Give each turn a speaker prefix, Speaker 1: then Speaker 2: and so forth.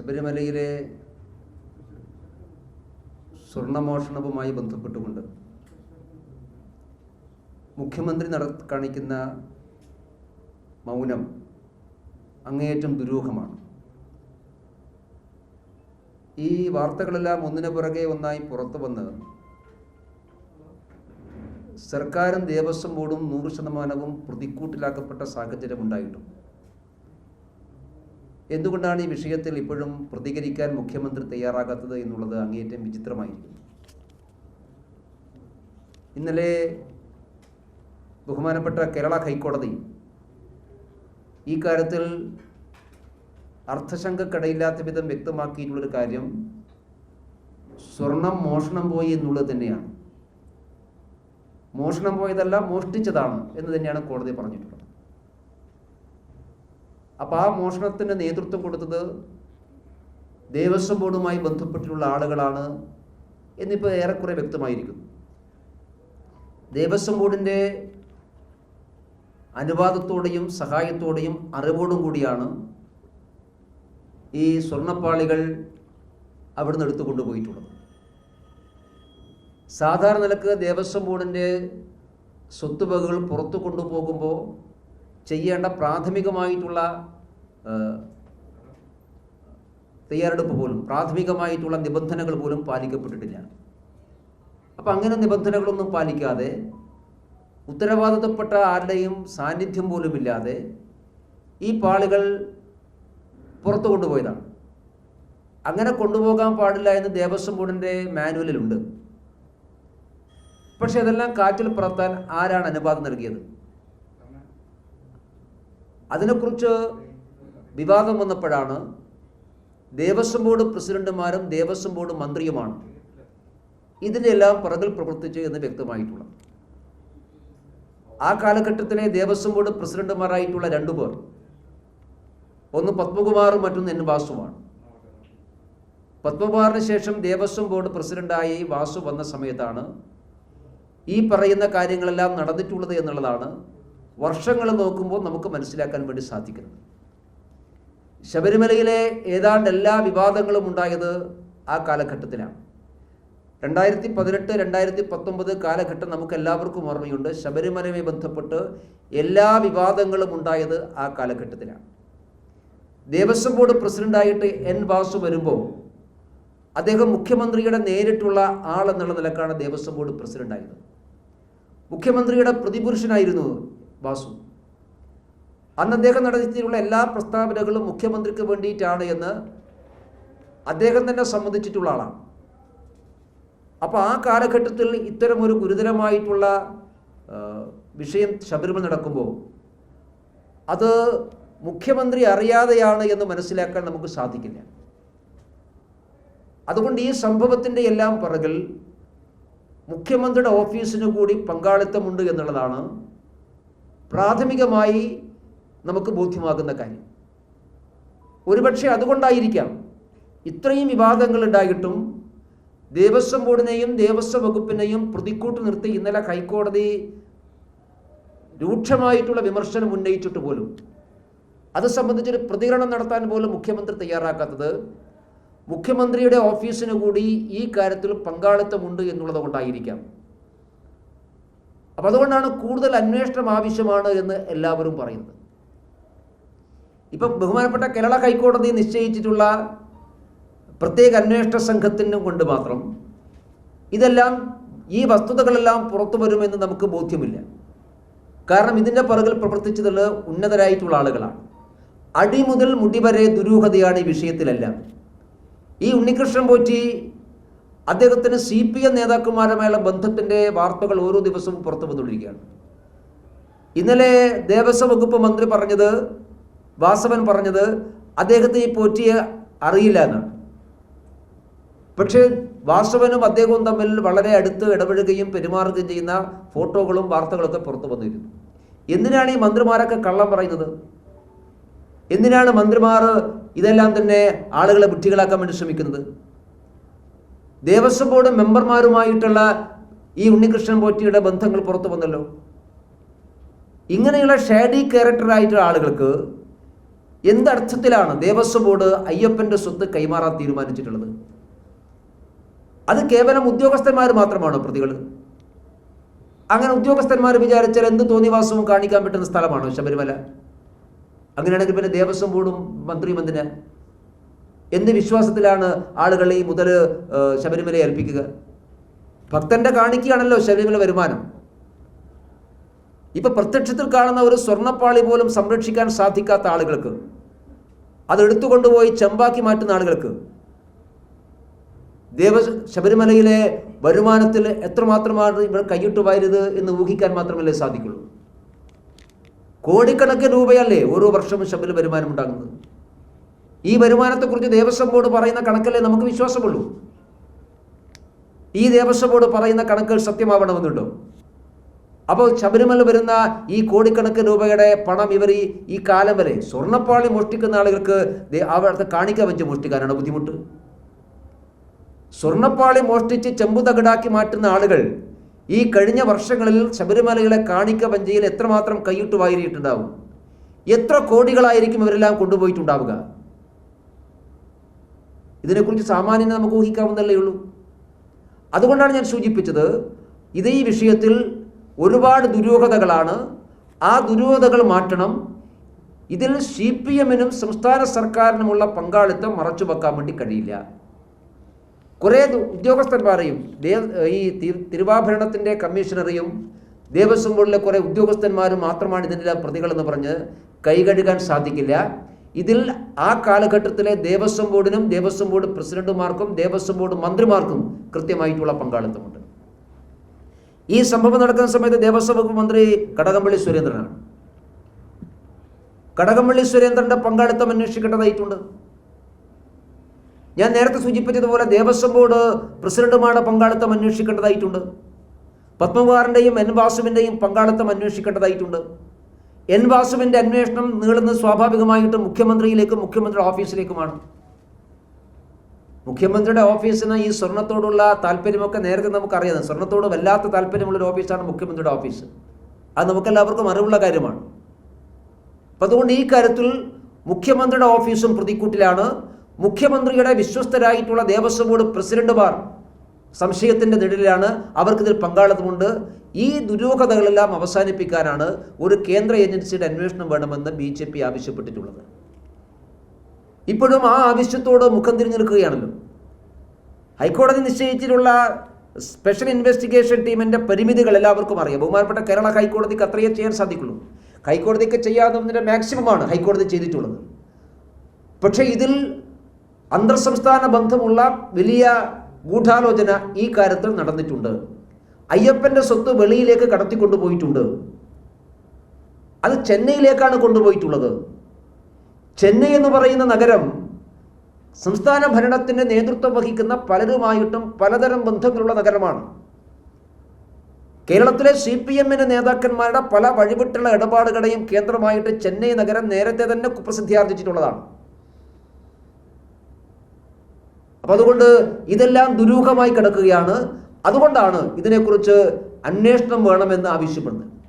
Speaker 1: ശബരിമലയിലെ സ്വർണമോഷണവുമായി ബന്ധപ്പെട്ടുകൊണ്ട് മുഖ്യമന്ത്രി നട കാണിക്കുന്ന മൗനം അങ്ങേയറ്റം ദുരൂഹമാണ്. ഈ വാർത്തകളെല്ലാം ഒന്നിനു പുറകെ ഒന്നായി പുറത്തു വന്ന് സർക്കാരും ദേവസ്വം ബോർഡും നൂറ് ശതമാനവും പ്രതിക്കൂട്ടിലാക്കപ്പെട്ട സാഹചര്യം ഉണ്ടായിട്ടും എന്തുകൊണ്ടാണ് ഈ വിഷയത്തിൽ ഇപ്പോഴും പ്രതികരിക്കാൻ മുഖ്യമന്ത്രി തയ്യാറാകാത്തത് എന്നുള്ളത് അങ്ങേയറ്റം വിചിത്രമായിരിക്കുന്നു. ഇന്നലെ ബഹുമാനപ്പെട്ട കേരള ഹൈക്കോടതി ഈ കാര്യത്തിൽ അർത്ഥശങ്കക്കടയില്ലാത്ത വിധം വ്യക്തമാക്കിയിട്ടുള്ളൊരു കാര്യം സ്വർണം മോഷണം പോയി എന്നുള്ളത് തന്നെയാണ്. മോഷണം പോയതല്ല മോഷ്ടിച്ചതാണ് എന്ന് തന്നെയാണ് കോടതി പറഞ്ഞിട്ടുള്ളത്. അപ്പോൾ ആ മോഷണത്തിന് നേതൃത്വം കൊടുത്തത് ദേവസ്വം ബോർഡുമായി ബന്ധപ്പെട്ടിട്ടുള്ള ആളുകളാണ് എന്നിപ്പോൾ ഏറെക്കുറെ വ്യക്തമായിരിക്കുന്നു. ദേവസ്വം ബോർഡിന്റെ അനുവാദത്തോടെയും സഹായത്തോടെയും അറിവോടും കൂടിയാണ് ഈ സ്വർണപ്പാളികൾ അവിടുന്ന് എടുത്തു കൊണ്ടുപോയിട്ടുള്ളത്. സാധാരണ നിലയ്ക്ക് ദേവസ്വം ബോർഡിന്റെ സ്വത്തുവകകൾ പുറത്തു കൊണ്ടുപോകുമ്പോൾ ചെയ്യേണ്ട പ്രാഥമികമായിട്ടുള്ള തയ്യാറെടുപ്പ് പോലും പ്രാഥമികമായിട്ടുള്ള നിബന്ധനകൾ പോലും പാലിക്കപ്പെട്ടിട്ടില്ല. അപ്പം അങ്ങനെ നിബന്ധനകളൊന്നും പാലിക്കാതെ ഉത്തരവാദിത്തപ്പെട്ട ആരുടെയും സാന്നിധ്യം പോലുമില്ലാതെ ഈ പാളികൾ പുറത്തു കൊണ്ടുപോയതാണ്. അങ്ങനെ കൊണ്ടുപോകാൻ പാടില്ല എന്ന് ദേവസ്വം ബോർഡിന്റെ മാനുവലിലുണ്ട്. പക്ഷേ അതെല്ലാം കാറ്റിൽ പറത്താൻ ആരാണ് അനുവാദം നൽകിയത്? അതിനെക്കുറിച്ച് വിവാദം വന്നപ്പോഴാണ് ദേവസ്വം ബോർഡ് പ്രസിഡന്റുമാരും ദേവസ്വം ബോർഡ് മന്ത്രിയുമാണ് എല്ലാം പ്രവർത്തിച്ച് പ്രവർത്തിച്ചു എന്ന് വ്യക്തമായിട്ടുള്ളത്. ആ കാലഘട്ടത്തിലെ ദേവസ്വം ബോർഡ് പ്രസിഡന്റുമാരായിട്ടുള്ള രണ്ടുപേർ ഒന്ന് പത്മകുമാറും മറ്റൊന്ന് എൻ വാസുമാണ് പത്മകുമാറിന് ശേഷം ദേവസ്വം ബോർഡ് പ്രസിഡന്റായി വാസു വന്ന സമയത്താണ് ഈ പറയുന്ന കാര്യങ്ങളെല്ലാം നടന്നിട്ടുള്ളത് എന്നുള്ളതാണ് വർഷങ്ങൾ നോക്കുമ്പോൾ നമുക്ക് മനസ്സിലാക്കാൻ വേണ്ടി സാധിക്കുന്നത് ശബരിമലയിലെ ഏതാണ്ട് എല്ലാ വിവാദങ്ങളും ഉണ്ടായത് ആ കാലഘട്ടത്തിലാണ്. രണ്ടായിരത്തി പതിനെട്ട് രണ്ടായിരത്തി പത്തൊമ്പത് കാലഘട്ടം നമുക്ക് എല്ലാവർക്കും ഓർമ്മയുണ്ട്. ശബരിമലയുമായി ബന്ധപ്പെട്ട് എല്ലാ വിവാദങ്ങളും ഉണ്ടായത് ആ കാലഘട്ടത്തിലാണ്. ദേവസ്വം ബോർഡ് പ്രസിഡന്റായിട്ട് എൻ വാസു വരുമ്പോൾ അദ്ദേഹം മുഖ്യമന്ത്രിയുടെ നേരിട്ടുള്ള ആൾ എന്നുള്ള നിലക്കാണ് ദേവസ്വം ബോർഡ് പ്രസിഡന്റായത് മുഖ്യമന്ത്രിയുടെ പ്രതിപുരുഷനായിരുന്നു വാസു. അന്ന് അദ്ദേഹം നടത്തിയിട്ടുള്ള എല്ലാ പ്രസ്താവനകളും മുഖ്യമന്ത്രിക്ക് വേണ്ടിയിട്ടാണ് എന്ന് അദ്ദേഹം തന്നെ സംബന്ധിച്ചിട്ടുള്ള ആളാണ്. അപ്പോൾ ആ കാലഘട്ടത്തിൽ ഇത്തരമൊരു ഗുരുതരമായിട്ടുള്ള വിഷയം ശബരിമല നടക്കുമ്പോൾ അത് മുഖ്യമന്ത്രി അറിയാതെയാണ് എന്ന് മനസ്സിലാക്കാൻ നമുക്ക് സാധിക്കില്ല. അതുകൊണ്ട് ഈ സംഭവത്തിന്റെ എല്ലാം പിറകിൽ മുഖ്യമന്ത്രിയുടെ ഓഫീസിന് കൂടി പങ്കാളിത്തമുണ്ട് എന്നുള്ളതാണ് പ്രാഥമികമായി നമുക്ക് ബോധ്യമാകുന്ന കാര്യം. ഒരുപക്ഷെ അതുകൊണ്ടായിരിക്കാം ഇത്രയും വിവാദങ്ങൾ ഉണ്ടായിട്ടും ദേവസ്വം ബോർഡിനെയും ദേവസ്വം വകുപ്പിനെയും പ്രതിക്കൂട്ട് നിർത്തി ഇന്നലെ ഹൈക്കോടതി രൂക്ഷമായിട്ടുള്ള വിമർശനം ഉന്നയിച്ചിട്ട് പോലും അത് സംബന്ധിച്ചൊരു പ്രതികരണം നടത്താൻ പോലും മുഖ്യമന്ത്രി തയ്യാറാക്കാത്തത് മുഖ്യമന്ത്രിയുടെ ഓഫീസിന് കൂടി ഈ കാര്യത്തിൽ പങ്കാളിത്തമുണ്ട് എന്നുള്ളത് കൊണ്ടായിരിക്കാം. അപ്പം അതുകൊണ്ടാണ് കൂടുതൽ അന്വേഷണം ആവശ്യമാണ് എന്ന് എല്ലാവരും പറയുന്നത്. ഇപ്പം ബഹുമാനപ്പെട്ട കേരള ഹൈക്കോടതി നിശ്ചയിച്ചിട്ടുള്ള പ്രത്യേക അന്വേഷണ സംഘത്തിന് കൊണ്ട് മാത്രം ഇതെല്ലാം ഈ വസ്തുതകളെല്ലാം പുറത്തു വരുമെന്ന് നമുക്ക് ബോധ്യമില്ല. കാരണം ഇതിന്റെ പുറകിൽ പ്രവർത്തിച്ചതുള്ള ഉന്നതരായിട്ടുള്ള ആളുകളാണ്. അടിമുതൽ മുടി വരെ ദുരൂഹതയാണ് ഈ വിഷയത്തിലെല്ലാം. ഈ ഉണ്ണികൃഷ്ണൻ പോറ്റി അദ്ദേഹത്തിന് സി പി എം നേതാക്കന്മാരുമായുള്ള ബന്ധത്തിന്റെ വാർത്തകൾ ഓരോ ദിവസവും പുറത്തു വന്നുകൊണ്ടിരിക്കുകയാണ്. ഇന്നലെ ദേവസ്വം വകുപ്പ് മന്ത്രി പറഞ്ഞത് വാസവൻ പറഞ്ഞത് അദ്ദേഹത്തെ ഈ പോറ്റിയെ അറിയില്ല എന്നാണ്. പക്ഷേ വാസവനും അദ്ദേഹവും തമ്മിൽ വളരെ അടുത്ത് ഇടപഴകുകയും പെരുമാറുകയും ചെയ്യുന്ന ഫോട്ടോകളും വാർത്തകളൊക്കെ പുറത്തു വന്നിരുന്നു. എന്തിനാണ് ഈ മന്ത്രിമാരൊക്കെ കള്ളം പറയുന്നത്? എന്തിനാണ് മന്ത്രിമാർ ഇതെല്ലാം തന്നെ ആളുകളെ ബുദ്ധികളാക്കാൻ വേണ്ടി ശ്രമിക്കുന്നത്? ദേവസ്വം ബോർഡ് മെമ്പർമാരുമായിട്ടുള്ള ഈ ഉണ്ണികൃഷ്ണൻ പോറ്റിയുടെ ബന്ധങ്ങൾ പുറത്തു വന്നല്ലോ. ഇങ്ങനെയുള്ള ഷാഡി ക്യാരക്ടറായിട്ടുള്ള ആളുകൾക്ക് എന്തർത്ഥത്തിലാണ് ദേവസ്വം ബോർഡ് അയ്യപ്പന്റെ സ്വത്ത് കൈമാറാൻ തീരുമാനിച്ചിട്ടുള്ളത്? അത് കേവലം ഉദ്യോഗസ്ഥന്മാർ മാത്രമാണോ പ്രതികൾ അങ്ങനെ ഉദ്യോഗസ്ഥന്മാർ വിചാരിച്ചാൽ എന്ത് തോന്നിവാസവും കാണിക്കാൻ പറ്റുന്ന സ്ഥലമാണോ ശബരിമല? അങ്ങനെയാണെങ്കിൽ പിന്നെ ദേവസ്വം ബോർഡും മന്ത്രിയും എന്തിന്? എന്ത് വിശ്വാസത്തിലാണ് ആളുകൾ ഈ മുതൽ ശബരിമല ഏൽപ്പിക്കുക? ഭക്തന്റെ കാണിക്കുകയാണല്ലോ ശബരിമല വരുമാനം. ഇപ്പൊ പ്രത്യക്ഷത്തിൽ കാണുന്ന ഒരു സ്വർണപ്പാളി പോലും സംരക്ഷിക്കാൻ സാധിക്കാത്ത ആളുകൾക്ക് അത് എടുത്തുകൊണ്ടുപോയി ചെമ്പാക്കി മാറ്റുന്ന ആളുകൾക്ക് ദേവ ശബരിമലയിലെ വരുമാനത്തിൽ എത്രമാത്രമാണ് ഇവർ കൈയിട്ട് വായരുത് എന്ന് ഊഹിക്കാൻ മാത്രമല്ലേ സാധിക്കുള്ളൂ. കോടിക്കണക്കിന് രൂപയല്ലേ ഓരോ വർഷവും ശബരിമല വരുമാനം ഉണ്ടാകുന്നത്? ഈ വരുമാനത്തെക്കുറിച്ച് ദേവസ്വം ബോർഡ് പറയുന്ന കണക്കല്ലേ നമുക്ക് വിശ്വാസമുള്ളൂ? ഈ ദേവസ്വം ബോർഡ് പറയുന്ന കണക്കുകൾ സത്യമാവണമെന്നുണ്ടോ? അപ്പോൾ ശബരിമല വരുന്ന ഈ കോടിക്കണക്കിന് രൂപയുടെ പണം ഇവർ ഈ കാലം വരെ സ്വർണപ്പാളി മോഷ്ടിക്കുന്ന ആളുകൾക്ക് അവിടുത്തെ കാണിക്ക വെച്ച് മോഷ്ടിക്കാനാണ് ബുദ്ധിമുട്ട്? സ്വർണപ്പാളി മോഷ്ടിച്ച് ചെമ്പു തകിടാക്കി മാറ്റുന്ന ആളുകൾ ഈ കഴിഞ്ഞ വർഷങ്ങളിൽ ശബരിമലയിലെ കാണിക്ക വഞ്ചിയിൽ എത്രമാത്രം കൈയിട്ട് വാരിയിട്ടുണ്ടാവും? എത്ര കോടികളായിരിക്കും ഇവരെല്ലാം കൊണ്ടുപോയിട്ടുണ്ടാവുക? ഇതിനെക്കുറിച്ച് സാമാന്യം നമുക്ക് ഊഹിക്കാവുന്നതല്ലേ ഉള്ളൂ. അതുകൊണ്ടാണ് ഞാൻ സൂചിപ്പിച്ചത് ഇത് വിഷയത്തിൽ ഒരുപാട് ദുരൂഹതകളാണ് ആ ദുരൂഹതകൾ മാറ്റണം. ഇതിൽ സി പി എമ്മിനും സംസ്ഥാന സർക്കാരിനുമുള്ള പങ്കാളിത്തം മറച്ചു വെക്കാൻ വേണ്ടി കഴിയില്ല. കുറേ ഉദ്യോഗസ്ഥന്മാരെയും ഈ തിരുവാഭരണത്തിന്റെ കമ്മീഷണറെയും ദേവസ്വം ബോർഡിലെ കുറേ ഉദ്യോഗസ്ഥന്മാരും മാത്രമാണ് ഇതിന്റെ പ്രതികളെന്ന് പറഞ്ഞ് കൈകഴുകാൻ സാധിക്കില്ല. ഇതിൽ ആ കാലഘട്ടത്തിലെ ദേവസ്വം ബോർഡിനും ദേവസ്വം ബോർഡ് പ്രസിഡന്റുമാർക്കും ദേവസ്വം ബോർഡ് മന്ത്രിമാർക്കും കൃത്യമായിട്ടുള്ള പങ്കാളിത്തമുണ്ട്. ഈ സംഭവം നടക്കുന്ന സമയത്ത് ദേവസ്വം വകുപ്പ് മന്ത്രി കടകംപള്ളി സുരേന്ദ്രനാണ്. കടകംപള്ളി സുരേന്ദ്രന്റെ പങ്കാളിത്തം അന്വേഷിക്കേണ്ടതായിട്ടുണ്ട് ഞാൻ നേരത്തെ സൂചിപ്പിച്ചതുപോലെ ദേവസ്വം ബോർഡ് പ്രസിഡന്റുമാരുടെ പങ്കാളിത്തം അന്വേഷിക്കേണ്ടതായിട്ടുണ്ട് പത്മകുമാറിന്റെയും എൻ വാസുവിന്റെയും പങ്കാളിത്തം അന്വേഷിക്കേണ്ടതായിട്ടുണ്ട് എൻ വാസുവിന്റെ അന്വേഷണം നീളുന്നത് സ്വാഭാവികമായിട്ട് മുഖ്യമന്ത്രിയിലേക്കും മുഖ്യമന്ത്രിയുടെ ഓഫീസിലേക്കുമാണ്. മുഖ്യമന്ത്രിയുടെ ഓഫീസിന് ഈ സ്വർണത്തോടുള്ള താല്പര്യമൊക്കെ നേരത്തെ നമുക്കറിയാം. സ്വർണത്തോട് വല്ലാത്ത താല്പര്യമുള്ളൊരു ഓഫീസാണ് മുഖ്യമന്ത്രിയുടെ ഓഫീസ്. അത് നമുക്കെല്ലാവർക്കും അറിവുള്ള കാര്യമാണ്. അപ്പം അതുകൊണ്ട് ഈ കാര്യത്തിൽ മുഖ്യമന്ത്രിയുടെ ഓഫീസും പ്രതിക്കൂട്ടിലാണ്. മുഖ്യമന്ത്രിയുടെ വിശ്വസ്തരായിട്ടുള്ള ദേവസ്വം ബോർഡ് പ്രസിഡന്റുമാർ സംശയത്തിന്റെ നിഴലിലാണ്. അവർക്കിതിൽ പങ്കാളിത്തമുണ്ട്. ഈ ദുരൂഹതകളെല്ലാം അവസാനിപ്പിക്കാനാണ് ഒരു കേന്ദ്ര ഏജൻസിയുടെ അന്വേഷണം വേണമെന്ന് ബി ജെ പി ആവശ്യപ്പെട്ടിട്ടുള്ളത്. ഇപ്പോഴും ആ ആവശ്യത്തോട് മുഖം തിരിഞ്ഞു നിൽക്കുകയാണല്ലോ. ഹൈക്കോടതി നിശ്ചയിച്ചിട്ടുള്ള സ്പെഷ്യൽ ഇൻവെസ്റ്റിഗേഷൻ ടീമിന്റെ പരിമിതികൾ എല്ലാവർക്കും അറിയാം. ബഹുമാനപ്പെട്ട കേരള ഹൈക്കോടതിക്ക് അത്രയേ ചെയ്യാൻ സാധിക്കുള്ളൂ. ഹൈക്കോടതിക്ക് ചെയ്യാവുന്നതിന്റെ മാക്സിമമാണ് ഹൈക്കോടതി ചെയ്തിട്ടുള്ളത്. പക്ഷേ ഇതിൽ അന്തർ സംസ്ഥാന ബന്ധമുള്ള വലിയ ഗൂഢാലോചന ഈ കാര്യത്തിൽ നടന്നിട്ടുണ്ട്. അയ്യപ്പന്റെ സ്വത്ത് വെളിയിലേക്ക് കടത്തിക്കൊണ്ടുപോയിട്ടുണ്ട്. അത് ചെന്നൈയിലേക്കാണ് കൊണ്ടുപോയിട്ടുള്ളത്. ചെന്നൈ എന്ന് പറയുന്ന നഗരം സംസ്ഥാന ഭരണത്തിന്റെ നേതൃത്വം വഹിക്കുന്ന പലരുമായിട്ടും പലതരം ബന്ധങ്ങളുള്ള നഗരമാണ്. കേരളത്തിലെ സി പി എമ്മിന്റെ നേതാക്കന്മാരുടെ പല വഴിവിട്ടുള്ള ഇടപാടുകളെയും കേന്ദ്രമായിട്ട് ചെന്നൈ നഗരം നേരത്തെ തന്നെ കുപ്രസിദ്ധിയാർജിച്ചിട്ടുള്ളതാണ് അപ്പം അതുകൊണ്ട് ഇതെല്ലാം ദുരൂഹമായി കിടക്കുകയാണ്. അതുകൊണ്ടാണ് ഇതിനെക്കുറിച്ച് അന്വേഷണം വേണമെന്ന് ആവശ്യപ്പെടുന്നത്.